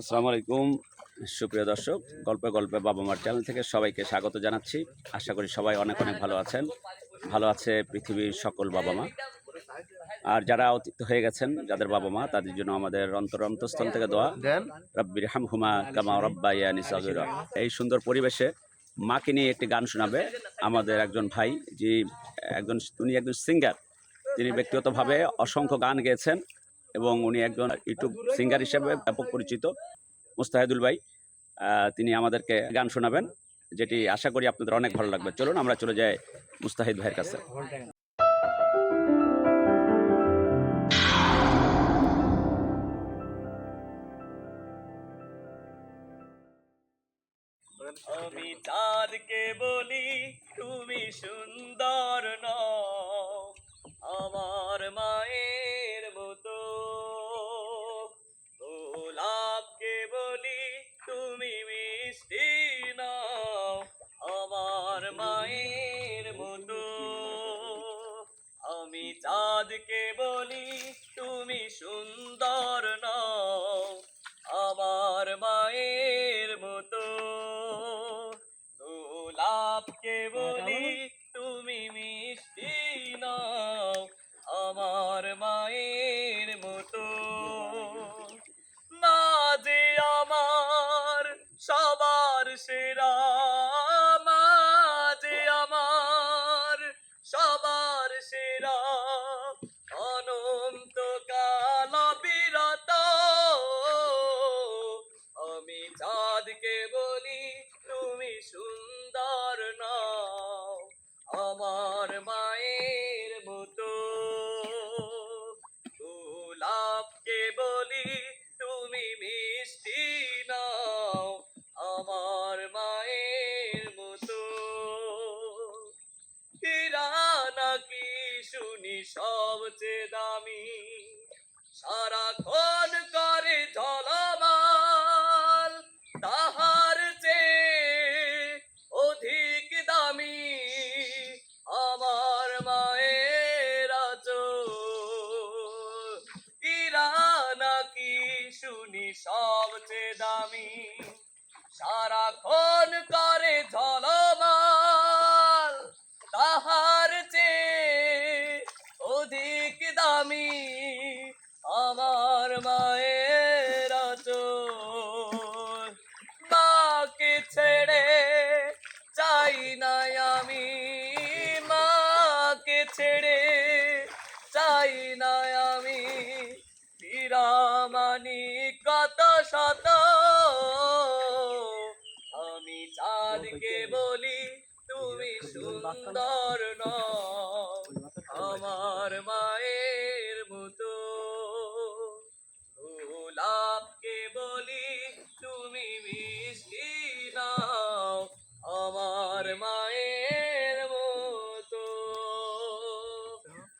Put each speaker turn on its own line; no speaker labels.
আসসালামু আলাইকুম। সুপ্রিয় দর্শক গল্পে গল্পে বাবা মার চ্যানেল থেকে সবাইকে স্বাগত জানাচ্ছি। আশা করি সবাই অনেক অনেক ভালো আছেন। ভালো আছে পৃথিবীর সকল বাবা মা। আর যারা অতীত হয়ে গেছেন যাদের বাবা মা তাদের জন্য আমাদের অন্তর অন্তঃস্থল থেকে দোয়া। রব্বির হাম হুমা কামা রব্বাইয়ানি সাগিরা। এই সুন্দর পরিবেশে মাকে নিয়ে একটি গান শোনাবে আমাদের একজন ভাই যে একজন উনি একজন সিঙ্গার তিনি ব্যক্তিগতভাবে অসংখ্য গান গেয়েছেন। এবং উনি একজন ইউটিউব সিঙ্গার হিসেবে ব্যাপক পরিচিত, মুস্তাহিদুল ভাই। তিনি আমাদেরকে গান শোনাবেন, যেটি আশা করি আপনাদের অনেক ভালো লাগবে। চলুন, আমরা চলে যাই মুস্তাহিদ ভাইয়ের কাছে।
আমি বলি, তুমি সুন্দর বলি, তুমি সুন্দর নও, আমার মায়ের মতো। গোলাপকে বলি, তুমি মিষ্টি নাও, আমার মায়ের মতো। মা যে আমার সবার সেরা শুনি সবচেয়ে দামি। সারাক্ষণ করে ঝলমাল তাহার চেয়ে অধিক দামি। আমার মায়ের হীরা নাকি শুনি সবচেয়ে দামি। সারাক্ষণ করে অধিক দামি আমার মায়ের আঁচল। মাকে ছেড়ে চাই নাই আমি। মাকে ছেড়ে চাই নাই আমি। বিরামানি কত শত। আমি চাঁদকে বলি, তুমি সুন্দর নও। আমার মা